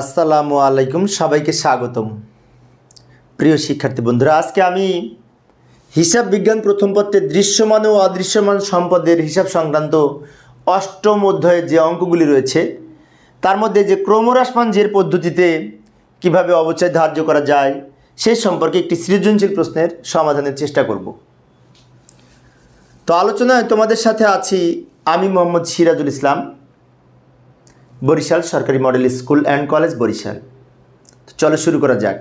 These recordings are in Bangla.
আসসালামু আলাইকুম, সবাইকে স্বাগতম। প্রিয় শিক্ষার্থী বন্ধুরা, আজকে আমি হিসাব বিজ্ঞান প্রথম পত্রে দৃশ্যমান ও অদৃশ্যমান সম্পদের হিসাব সংক্রান্ত অষ্টম অধ্যায়ে যে অঙ্কগুলি রয়েছে, তার মধ্যে যে ক্রমহ্রাসমান জের পদ্ধতিতে কীভাবে অবচয় ধার্য করা যায়, সে সম্পর্কে একটি সৃজনশীল প্রশ্নের সমাধানের চেষ্টা করব। তো আলোচনায় তোমাদের সাথে আছি আমি মোহাম্মদ সিরাজুল ইসলাম। বরিশাল সরকারি model school and college Barisal. তো চলো শুরু করা যাক।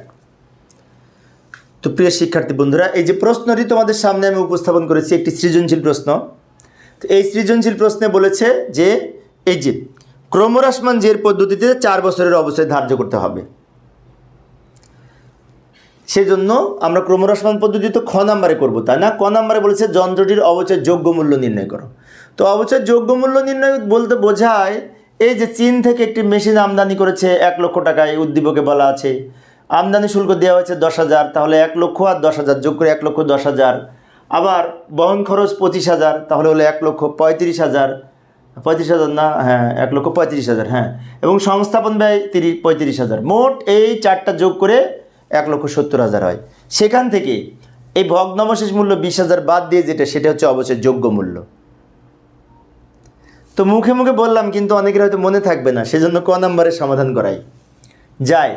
তো প্রিয় শিক্ষার্থী বন্ধুরা, এই যে প্রশ্নটি তোমাদের সামনে আমি উপস্থাপন করেছি, একটি সৃজনশীল প্রশ্ন। তো এই সৃজনশীল প্রশ্নে বলেছে যে, এই যে, ক্রমহ্রাসমান জের পদ্ধতিতে চার বছরের অবশ্যই ধার্য করতে হবে। সেজন্য আমরা ক্রমহ্রাসমান পদ্ধতি তো খ নাম্বারে করব, তাই না? ক নাম্বারে বলেছে, যন্ত্রটির অবচয় যোগ্য মূল্য নির্ণয় করো। তো অবচয় যোগ্য মূল্য নির্ণয় বলতে বোঝায় এই যে চীন থেকে একটি মেশিন আমদানি করেছে এক লক্ষ টাকায় উদ্দীপকে বলা আছে। আমদানি শুল্ক দেওয়া হয়েছে দশ হাজার, তাহলে এক লক্ষ আর দশ হাজার, যোগ করে এক লক্ষ দশ হাজার। আবার বহন খরচ পঁচিশ হাজার, তাহলে হলো এক লক্ষ পঁয়ত্রিশ হাজার। পঁয়ত্রিশ হাজার না হ্যাঁ এক লক্ষ পঁয়ত্রিশ হাজার হ্যাঁ। এবং সংস্থাপন ব্যয় তিরিশ, পঁয়ত্রিশ হাজার। মোট এই চারটা যোগ করে এক লক্ষ সত্তর হাজার হয়। সেখান থেকে এই ভগ্নাবশেষ মূল্য বিশ হাজার বাদ দিয়ে যেটা, সেটা হচ্ছে অবশ্যই যোগ্য মূল্য। তো মুখে মুখে বললাম, কিন্তু অনেকের হয়তো মনে থাকবে না, সেজন্য ক নাম্বারের সমাধান করাই। যায়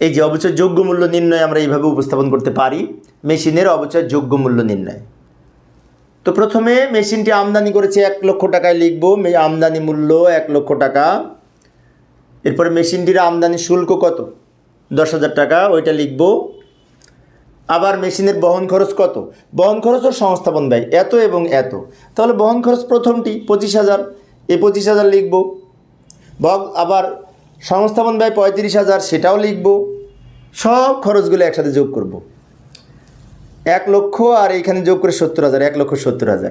এই যে অবচয় যোগ্য মূল্য নির্ণয় আমরা এইভাবে উপস্থাপন করতে পারি, মেশিনের অবচয় যোগ্য মূল্য নির্ণয়। তো প্রথমে মেশিনটি আমদানি করেছে এক লক্ষ টাকায় লিখব আমদানি মূল্য এক লক্ষ টাকা। এরপরে মেশিনটির আমদানি শুল্ক কত? দশ হাজার টাকা, ওইটা লিখব। আবার মেশিনের বহন খরচ কত? বহন খরচ ও সংস্থাপন ব্যয়, এত এবং এত। তাহলে বহন খরচ প্রথমটি, পঁচিশ হাজার। এই পঁচিশ হাজার লিখব। বগ, আবার সংস্থাপন ব্যয় পঁয়ত্রিশ হাজার, সেটাও লিখব। সব খরচগুলো একসাথে যোগ করব। এক লক্ষ আর এইখানে যোগ করে সত্তর হাজার, এক লক্ষ সত্তর হাজার।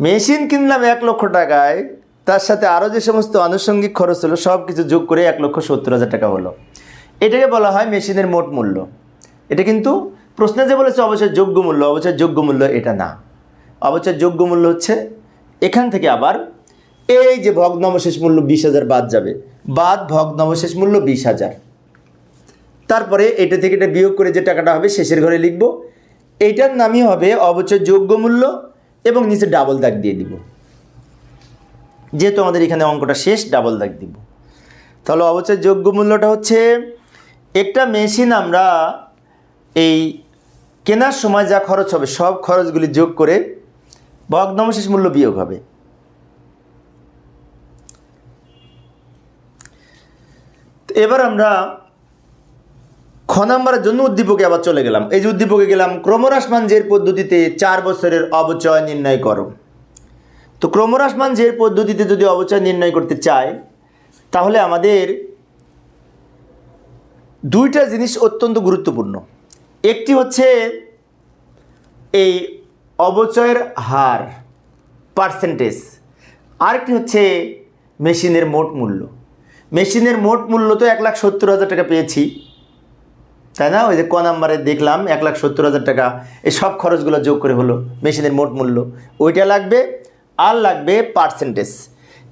মেশিন কিনলাম এক লক্ষ টাকায়, তার সাথে আরও যে সমস্ত আনুষঙ্গিক খরচ হলো, সব কিছু যোগ করে এক লক্ষ সত্তর হাজার টাকা হলো। এটাকে বলা হয় মেশিনের মোট মূল্য। এটা কিন্তু প্রশ্নে যে বলেছে অবশ্যই যোগ্য মূল্য, অবশ্যই যোগ্য মূল্য এটা না। অবশ্যই যোগ্য মূল্য হচ্ছে এখান থেকে আবার এই যে ভগ্নাবশেষ মূল্য বিশ হাজার বাদ যাবে, বাদ ভগ্নাবশেষ মূল্য বিশ হাজার। তারপরে এটা থেকে এটা বিয়োগ করে যে টাকাটা হবে শেষের ঘরে লিখব, এইটার নামই হবে অবচয় যোগ্য মূল্য এবং নিচে ডাবল দাগ দিয়ে দিব। যেহেতু আমাদের এখানে অঙ্কটা শেষ ডাবল দাগ দিব। তাহলে অবচয় যোগ্য মূল্যটা হচ্ছে একটা মেশিন আমরা এই কেনার সময় যা খরচ হবে, সব খরচগুলি যোগ করে ভগ্নাবশেষ মূল্য বিয়োগ হবে। এবার আমরা খ নাম্বারের জন্য উদ্দীপকে আবার চলে গেলাম। এই যে উদ্দীপকে গেলাম, ক্রমহ্রাসমান জের পদ্ধতিতে চার বছরের অবচয় নির্ণয় করো। তো ক্রমহ্রাসমান জের পদ্ধতিতে যদি অবচয় নির্ণয় করতে চায়, তাহলে আমাদের দুইটা জিনিস অত্যন্ত গুরুত্বপূর্ণ। একটি হচ্ছে এই অবচয়ের হার পার্সেন্টেজ আরেকটি হচ্ছে মেশিনের মোট মূল্য। মেশিনের মোট মূল্য তো এক লাখ সত্তর হাজার টাকা পেয়েছি। তাই না? ওই যে ক নাম্বারে দেখলাম, এক লাখ সত্তর হাজার টাকা। এই সব খরচগুলো যোগ করে হলো মেশিনের মোট মূল্য। ওইটা লাগবে, আর লাগবে পার্সেন্টেজ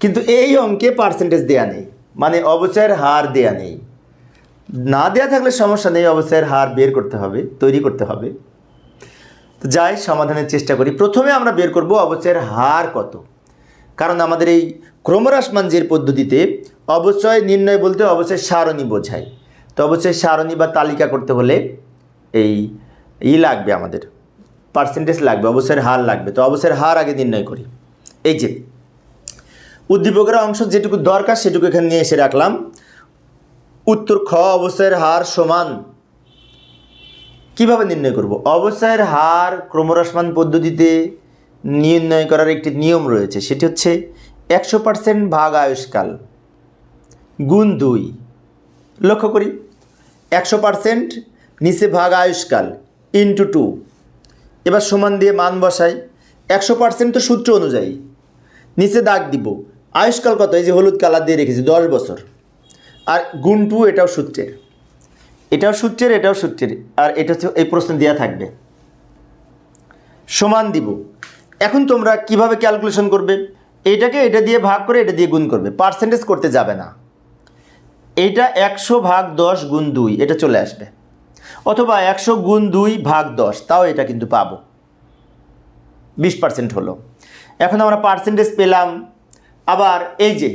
কিন্তু এই অঙ্কে পার্সেন্টেজ দেয়া নেই। মানে অবচয়ের হার দেয়া নেই। না দেয়া থাকলে সমস্যা নেই অবচয়ের হার বের করতে হবে, তৈরি করতে হবে। তো যাই, সমাধানের চেষ্টা করি। প্রথমে আমরা বের করব অবচয়ের হার কত। কারণ আমাদের এই ক্রমহ্রাসমান জের পদ্ধতিতে অবচয় নির্ণয় বলতে অবচয় সারণী বোঝায়। তো অবচয় সারণী বা তালিকা করতে হলে এই ই লাগবে আমাদের পার্সেন্টেজ লাগবে অবচয়ের হার লাগবে। তো অবচয়ের হার আগে নির্ণয় করি। এই যে, উদ্দীপকের অংশ যেটুকু দরকার সেটুকু এখানে নিয়ে এসে রাখলাম। উত্তর খ অবচয়ের হার সমান। কীভাবে নির্ণয় করব? অবচয়ের হার ক্রমহ্রাসমান পদ্ধতিতে নির্ণয় করার একটি নিয়ম রয়েছে। সেটি হচ্ছে একশো পার্সেন্ট ভাগ আয়ুষ্কাল গুণ দুই। লক্ষ্য করি, একশো পার্সেন্ট নিচে ভাগ আয়ুষ্কাল ইন্টু টু এবার সমান দিয়ে মান বসাই। একশো পার্সেন্ট তো সূত্র অনুযায়ী। নিচে দাগ দিব। আয়ুষ্কাল কত? এই যে হলুদ কালার দিয়ে রেখেছি, দশ বছর। আর গুণ টু এটাও সূত্রের। এটাও সূত্রের এটাও সূত্রের। আর এটা এই প্রশ্ন দেওয়া থাকবে। সমান দিব। এখন তোমরা কীভাবে ক্যালকুলেশন করবে? এটাকে এটা দিয়ে ভাগ করে এটা দিয়ে গুণ করবে। পার্সেন্টেজ করতে যাবে না। এটা একশো ভাগ দশ গুণ দুই, এটা চলে আসবে। অথবা একশো গুণ দুই ভাগ দশ, তাও এটা কিন্তু পাবো। বিশ পার্সেন্ট হলো। এখন আমরা পার্সেন্টেজ পেলাম। আবার এই যে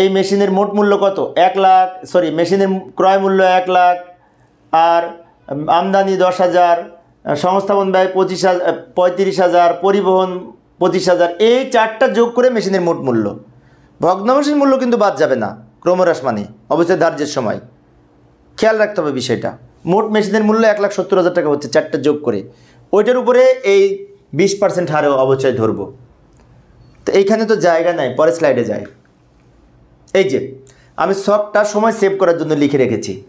এই মেশিনের মোট মূল্য কত? এক লাখ সরি মেশিনের ক্রয় মূল্য এক লাখ, আর আমদানি দশ হাজার, সংস্থাপন ব্যয় পঁচিশ হাজার পঁয়ত্রিশ হাজার, পরিবহন পঁচিশ হাজার, এই চারটা যোগ করে মেশিনের মোট মূল্য। ভগ্নাংশের মূল্য কিন্তু বাদ যাবে না, ক্রমহ্রাস মানে অবশ্যই ধার্যের সময়। খেয়াল রাখতে হবে বিষয়টা। মোট মেশিনের মূল্য এক লাখ সত্তর হাজার টাকা হচ্ছে, চারটা যোগ করে। ওইটার উপরে এই বিশ পার্সেন্ট হারে অবচয় ধরবো। তো এইখানে তো জায়গা নাই পরে স্লাইডে যায় এই যে, আমি সবটা সময় সেভ করার জন্য লিখে রেখেছি।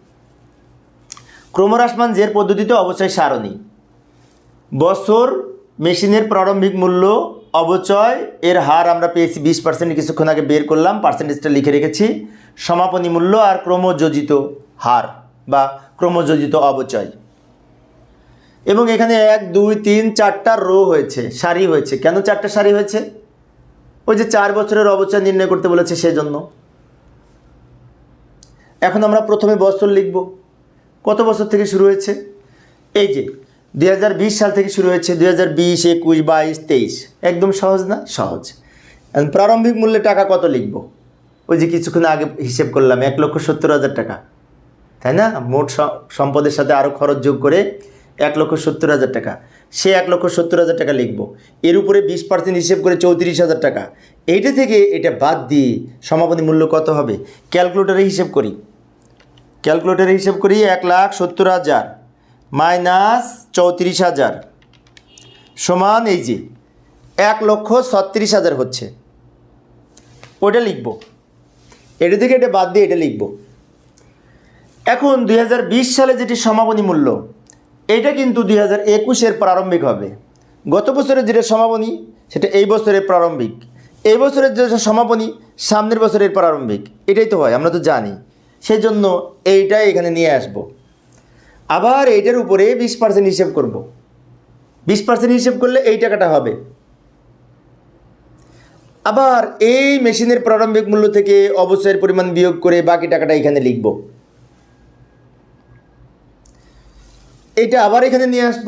ক্রমহ্রাসমান জের পদ্ধতিতে অবচয় সারণী। বছর, মেশিনের প্রারম্ভিক মূল্য, অবচয়, এর হার আমরা পেয়েছি বিশ পার্সেন্ট কিছুক্ষণ আগে বের করলাম পার্সেন্টেজটা লিখে রেখেছি। সমাপনী মূল্য আর ক্রমযোজিত হার বা ক্রমযোজিত অবচয়। এবং এখানে এক, দুই, তিন, চারটা রো হয়েছে, সারি হয়েছে। কেন চারটা সারি হয়েছে? ওই যে চার বছরের অবচয় নির্ণয় করতে বলেছে সেজন্য। এখন আমরা প্রথমে বছর লিখব। কত বছর থেকে শুরু হয়েছে? এই যে দু হাজার বিশ সাল থেকে শুরু হয়েছে, দুই হাজার বিশ, একুশ, বাইশ, তেইশ। একদম সহজ না? সহজ। প্রারম্ভিক মূল্যে টাকা কত লিখব? ওই যে কিছুক্ষণ আগে হিসেব করলাম, এক লক্ষ সত্তর হাজার টাকা। তাই না? মোট সম্পদের সাথে আরও খরচ যোগ করে এক লক্ষ সত্তর হাজার টাকা। সে এক লক্ষ সত্তর হাজার টাকা লিখব। এর উপরে বিশ পার্সেন্ট হিসেব করে চৌত্রিশ হাজার টাকা। এইটা থেকে এটা বাদ দিয়ে সমাপনী মূল্য কত হবে? ক্যালকুলেটারে হিসেব করি। ক্যালকুলেটারে হিসেব করি এক লাখ সত্তর হাজার মাইনাস চৌত্রিশ হাজার সমান এই যে এক লক্ষ ছত্রিশ হাজার হচ্ছে। ওটা লিখব। এটা থেকে এটা বাদ দিয়ে এটা লিখব। এখন দুই হাজার বিশ সালে যেটি সমাপনী মূল্য এটা কিন্তু দুই হাজার একুশের প্রারম্ভিক হবে। গত বছরের যেটা সমাপনী, সেটা এই বছরের প্রারম্ভিক। এই বছরের যেটা সমাপনী, সামনের বছরের প্রারম্ভিক। এটাই তো হয়, আমরা তো জানি। সেই জন্য এইটাই এখানে নিয়ে আসব। আবার এইটার উপরে বিশ পার্সেন্ট হিসেব করব। বিশ পার্সেন্ট হিসেব করলে এই টাকাটা হবে। আবার এই মেশিনের প্রারম্ভিক মূল্য থেকে অবচয়ের পরিমাণ বিয়োগ করে বাকি টাকাটা এখানে লিখব। এটা আবার এখানে নিয়ে আসব।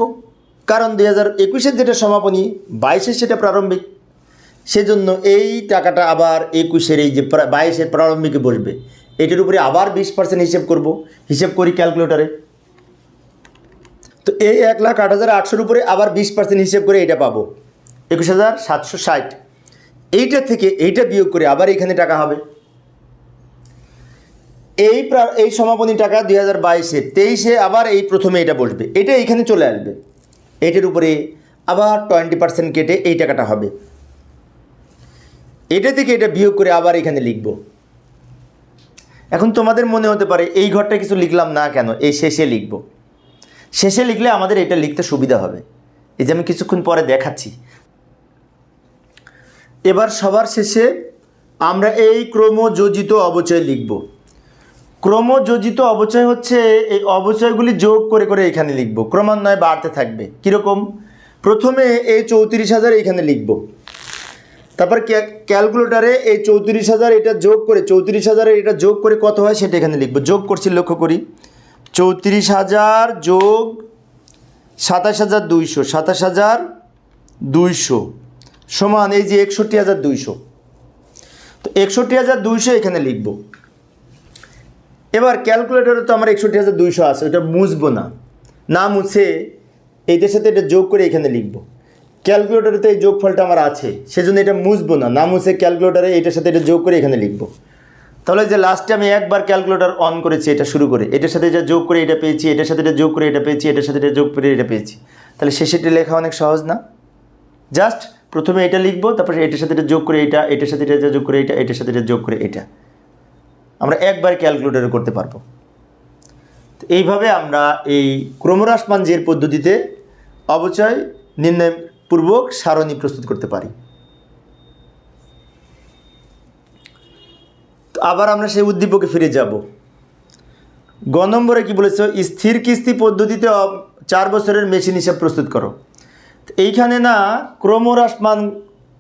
কারণ দুই হাজার একুশের যেটা সমাপনী, বাইশের সেটা প্রারম্ভিক। সেজন্য এই টাকাটা আবার একুশের এই যে বাইশের প্রারম্ভিকে বসবে। এটার উপরে আবার বিশ পার্সেন্ট হিসেব করব। হিসেব করি ক্যালকুলেটারে। তো এই এক লাখ আট হাজার আটশোর উপরে আবার বিশ পার্সেন্ট হিসেব করে এটা পাবো। একুশ হাজার সাতশো ষাট। এইটা থেকে এইটা বিয়োগ করে আবার এখানে টাকা হবে। এই এই সমাপনী টাকা দুই হাজার বাইশে, তেইশে আবার এই প্রথমে এটা বসবে। এটা এখানে চলে আসবে। এটার উপরে আবার টোয়েন্টি পার্সেন্ট কেটে এই টাকাটা হবে। এটা থেকে এটা বিয়োগ করে আবার এখানে লিখব। এখন তোমাদের মনে হতে পারে, এই ঘরটা কিছু লিখলাম না কেন? এই শেষে লিখব। শেষে লিখলে আমাদের এটা লিখতে সুবিধা হবে। এই যে আমি কিছুক্ষণ পরে দেখাচ্ছি। এবার সবার শেষে আমরা এই ক্রমযোজিত অবচয় লিখব। ক্রমযোজিত অবচয় হচ্ছে, এই অবচয়গুলি যোগ করে করে এখানে লিখব। ক্রমান্বয়ে বাড়তে থাকবে। কীরকম? প্রথমে এই চৌত্রিশ হাজার এখানে লিখব। তারপর ক্যা- ক্যালকুলেটারে এই চৌত্রিশ হাজার এটা যোগ করে, চৌত্রিশ হাজারের এটা যোগ করে কত হয় সেটা এখানে লিখব। যোগ করছি, লক্ষ্য করি। চৌত্রিশ হাজার যোগ সাতাশ হাজার দুইশো, সাতাশ হাজার দুইশো সমান এই যে একষট্টি হাজার দুইশো। তো একষট্টি হাজার দুইশো এখানে লিখব। এবার ক্যালকুলেটরে তো আমার একষট্টি হাজার দুইশো আছে, ওটা মুছবো না। না মুছে এইটার সাথে এটা যোগ করে এখানে লিখব। ক্যালকুলেটরে তো এই যোগফলটা আমার আছে, সেজন্য এটা মুছবো না। না মুছে ক্যালকুলেটরে এটার সাথে এটা যোগ করে এখানে লিখব। তাহলে যে লাস্টে আমি একবার ক্যালকুলেটর অন করেছি, এটা শুরু করে, এটার সাথে এটা যোগ করে এটা পেয়েছি, এটার সাথে এটা যোগ করে এটা পেয়েছি, এটার সাথে এটা যোগ করে এটা পেয়েছি। তাহলে শেষেটা লেখা অনেক সহজ না? জাস্ট প্রথমে এটা লিখব, তারপরে এটার সাথে এটা যোগ করে এটা, এটার সাথে এটা যোগ করে এটা, এটার সাথে এটা যোগ করে এটা। আমরা একবার ক্যালকুলেটরে করতে পারব। এইভাবে আমরা এই ক্রমহ্রাসমান জের পদ্ধতিতে অবচয় নির্ণয়পূর্বক সারণী প্রস্তুত করতে পারি। আবার আমরা সেই উদ্দীপকে ফিরে যাব। গ নম্বরে কি বলেছ? স্থির কিস্তি পদ্ধতিতে চার বছরের মেশিন হিসাব প্রস্তুত করো। এইখানে না ক্রমহ্রাসমান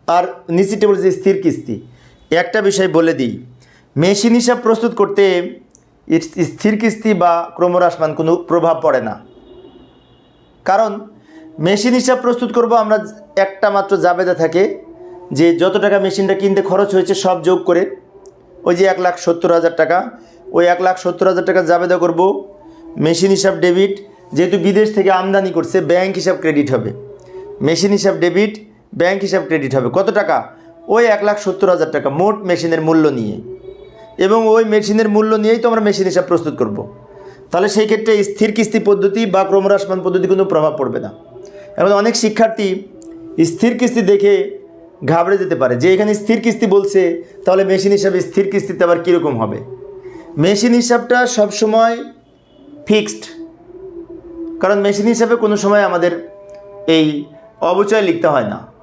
আর নিচেতে বলেছে স্থির কিস্তি। একটা বিষয় বলে দিই। মেশিন হিসাব প্রস্তুত করতে স্থির কিস্তি বা ক্রমহ্রাসমান কোনো প্রভাব পড়ে না। কারণ মেশিন হিসাব প্রস্তুত করব আমরা একটা মাত্র জাবেদা থাকে যে যত টাকা মেশিনটা কিনতে খরচ হয়েছে সব যোগ করে ওই যে এক লাখ সত্তর হাজার টাকা, ওই এক লাখ সত্তর হাজার টাকা জাবেদা করব। মেশিন হিসাব ডেবিট যেহেতু বিদেশ থেকে আমদানি করছে, ব্যাংক হিসাব ক্রেডিট হবে। মেশিন হিসাব ডেবিট, ব্যাংক হিসাব ক্রেডিট হবে। কত টাকা? ওই এক লাখ সত্তর হাজার টাকা মোট মেশিনের মূল্য নিয়ে। এবং ওই মেশিনের মূল্য নিয়েই তো আমরা মেশিন হিসাব প্রস্তুত করব। তাহলে সেই ক্ষেত্রে স্থির কিস্তি পদ্ধতি বা ক্রমহ্রাসমান পদ্ধতি কোনো প্রভাব পড়বে না। এখন অনেক শিক্ষার্থী স্থির কিস্তি দেখে ঘাবড়ে যেতে পারে যে এখানে স্থির কিস্তি বলছে, তাহলে মেশিন হিসাবে স্থির কিস্তিতে আবার কীরকম হবে? মেশিন হিসাবটা সবসময় ফিক্সড। কারণ মেশিন হিসাবে কোনো সময় আমাদের এই অবচয় লিখতে হয় না।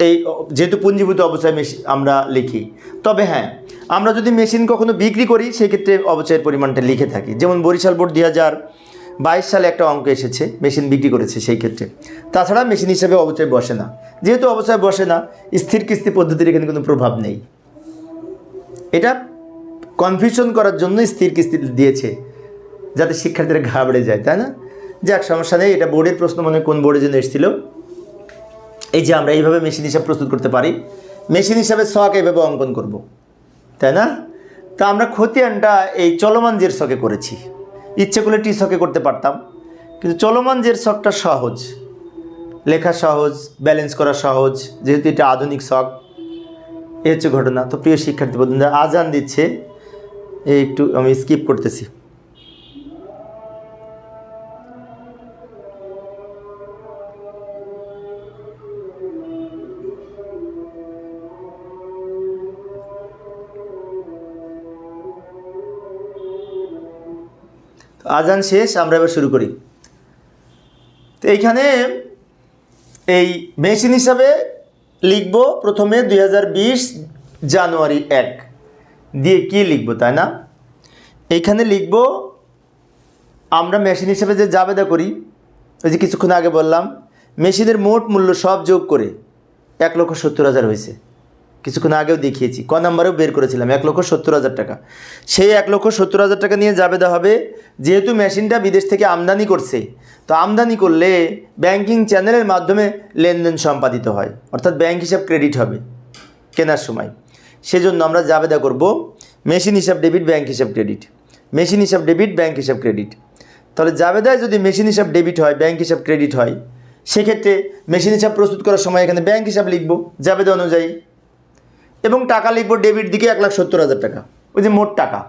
এই যেহেতু পুঞ্জীভূত অবচয় মেশিন আমরা লিখি। তবে হ্যাঁ আমরা যদি মেশিন কখনো বিক্রি করি, সেক্ষেত্রে অবচয়ের পরিমাণটা লিখে থাকি। যেমন বরিশাল বোর্ড দুই হাজার বাইশ সালে একটা অঙ্ক এসেছে, মেশিন বিক্রি করেছে সেই ক্ষেত্রে। তাছাড়া মেশিন হিসেবে অবচয় বসে না। যেহেতু অবচয় বসে না, স্থির কিস্তি পদ্ধতির এখানে কোনো প্রভাব নেই। এটা কনফিউশন করার জন্য স্থির কিস্তি দিয়েছে, যাতে শিক্ষার্থীরা ঘাবড়ে যায়, তাই না? যাক, সমস্যা নেই, এটা বোর্ডের প্রশ্ন মনে কোন বোর্ডের জন্য এসেছিল। এই যে আমরা এইভাবে মেশিন হিসাব প্রস্তুত করতে পারি মেশিন হিসাবে শখ এইভাবে অঙ্কন করব। তাই না? তা আমরা খতিয়ানটা এই চলমান জের শখে করেছি। ইচ্ছে করলে টি শখে করতে পারতাম, কিন্তু চলমান জের শখটা সহজ, লেখা সহজ ব্যালেন্স করা সহজ, যেহেতু এটা আধুনিক শখ এ হচ্ছে ঘটনা। তো প্রিয় শিক্ষার্থী বন্ধুরা, আজান দিচ্ছে, এই একটু আমি স্কিপ করতেছি। আজান শেষ, আমরা এবার শুরু করি। তো এইখানে এই মেশিন হিসাবে লিখব প্রথমে দুই হাজার বিশ জানুয়ারি এক। দিয়ে কি লিখব, তাই না? এইখানে লিখব, আমরা মেশিন হিসাবে যে জাবেদা করি ওই যে কিছুক্ষণ আগে বললাম, মেশিনের মোট মূল্য সব যোগ করে এক লক্ষ সত্তর হাজার হয়েছে। কিছুক্ষণ আগেও দেখিয়েছি। ক নাম্বারেও বের করেছিলাম, এক লক্ষ সত্তর হাজার টাকা। সেই এক লক্ষ সত্তর হাজার টাকা নিয়ে জাবেদা হবে, যেহেতু মেশিনটা বিদেশ থেকে আমদানি করছে। তো আমদানি করলে ব্যাংকিং চ্যানেলের মাধ্যমে লেনদেন সম্পাদিত হয়, অর্থাৎ ব্যাংক হিসাব ক্রেডিট হবে কেনার সময়। সেজন্য আমরা জাবেদা করব, মেশিন হিসাব ডেবিট, ব্যাংক হিসাব ক্রেডিট। মেশিন হিসাব ডেবিট, ব্যাংক হিসাব ক্রেডিট। তাহলে জাবেদায় যদি মেশিন হিসাব ডেবিট হয়, ব্যাংক হিসাব ক্রেডিট হয়, সেক্ষেত্রে মেশিন হিসাব প্রস্তুত করার সময় এখানে ব্যাংক হিসাব লিখব, জাবেদা অনুযায়ী। এবং টাকা লিখব ডেবিট দিকে এক লাখ সত্তর হাজার টাকা। ওই যে মোট টাকা।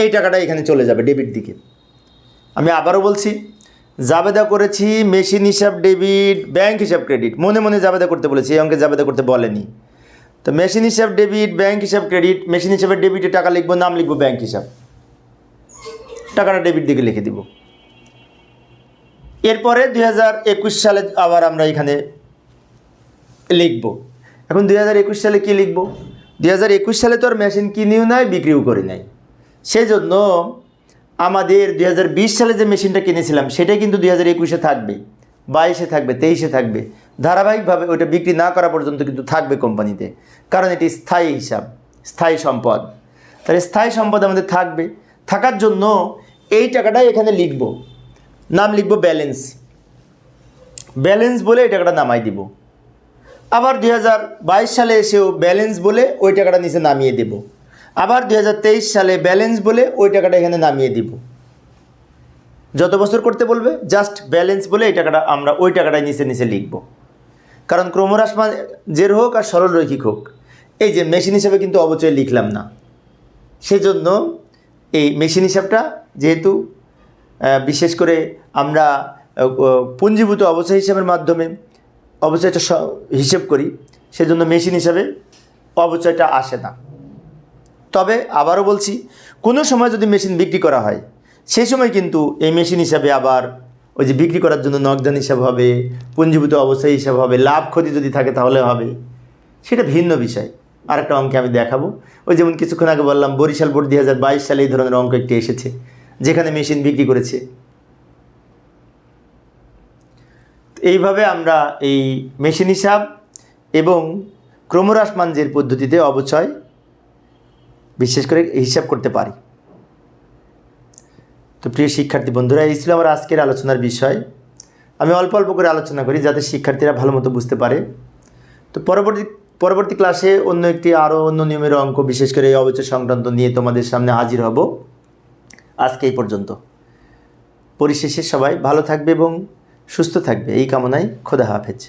এই টাকাটা এখানে চলে যাবে ডেবিট দিকে। আমি আবারও বলছি, জাবেদা করেছি, মেশিন হিসাব ডেবিট ব্যাংক হিসাব ক্রেডিট মনে মনে জাবেদা করতে বলেছি, এই অঙ্কে জাবেদা করতে বলেনি। তো মেশিন হিসাব ডেবিট ব্যাংক হিসাব ক্রেডিট মেশিন হিসাবে ডেবিটে টাকা লিখব, নাম লিখব ব্যাংক হিসাব। টাকাটা ডেবিট দিকে লিখে দিব। এরপরে দু হাজার একুশ সালে আবার আমরা এখানে লিখব। এখন দুই হাজার একুশ সালে কি লিখব? দুই হাজার একুশ সালে তো আর মেশিন কিনেও নাই, বিক্রিও করি নাই। সেই জন্য আমাদের দু হাজার বিশ সালে যে মেশিনটা কিনেছিলাম, সেটাই কিন্তু দুই হাজার একুশে থাকবে, বাইশে থাকবে, তেইশে থাকবে। ধারাবাহিকভাবে ওটা বিক্রি না করা পর্যন্ত কিন্তু থাকবে কোম্পানিতে, কারণ এটি স্থায়ী হিসাব, স্থায়ী সম্পদ। তাহলে স্থায়ী সম্পদ আমাদের থাকবে। থাকার জন্য এই টাকাটাই এখানে লিখব। নাম লিখব ব্যালেন্স। ব্যালেন্স বলে এই টাকাটা নামাই দিব। আবার দু হাজার বাইশ সালে এসেও ব্যালেন্স বলে ওই টাকাটা নিচে নামিয়ে দেব। আবার দু হাজার তেইশ সালে ব্যালেন্স বলে ওই টাকাটা এখানে নামিয়ে দিব। যত বছর করতে বলবে জাস্ট ব্যালেন্স বলে এই টাকাটা আমরা ওই টাকাটাই নিচে নিচে লিখব। কারণ ক্রমহ্রাসমান জের হোক আর সরল রৈখিক হোক, এই যে মেশিন হিসাবে কিন্তু অবচয় লিখলাম না। সেজন্য এই মেশিন হিসাবটা যেহেতু বিশেষ করে আমরা পুঞ্জীভূত অবচয় হিসাবের মাধ্যমে অবচয়টা হিসেব করি, সেজন্য মেশিন হিসাবে অবচয়টা আসে না। তবে আবারও বলছি, কোনো সময় যদি মেশিন বিক্রি করা হয় সেই সময় কিন্তু এই মেশিন হিসাবে আবার ওই যে বিক্রি করার জন্য নগদান হিসাব হবে, পুঞ্জীভূত অবস্থায় হিসাব হবে, লাভ ক্ষতি যদি থাকে তাহলে হবে। সেটা ভিন্ন বিষয়। আরেকটা অঙ্কে আমি দেখাবো। ওই যেমন কিছুক্ষণ আগে বললাম, বরিশাল বোর্ড দুই হাজার বাইশ সালে এই ধরনের অঙ্ক একটি এসেছে, যেখানে মেশিন বিক্রি করেছে। এইভাবে আমরা এই মেশিন হিসাব এবং ক্রমহ্রাস মানজির পদ্ধতিতে অবচয় বিশেষ করে হিসাব করতে পারি। তো প্রিয় শিক্ষার্থী বন্ধুরা, এই ছিল আমার আজকের আলোচনার বিষয়। আমি অল্প অল্প করে আলোচনা করি যাতে শিক্ষার্থীরা ভালো মতো বুঝতে পারে। তো পরবর্তী পরবর্তী ক্লাসে অন্য একটি আরও অন্য নিয়মের অঙ্ক, বিশেষ করে এই অবচয় সংক্রান্ত নিয়ে তোমাদের সামনে হাজির হব। আজকে এই পর্যন্ত। পরিশেষে সবাই ভালো থাকবে এবং সুস্থ থাকবে। এই কামনায় খোদা হাফেজ।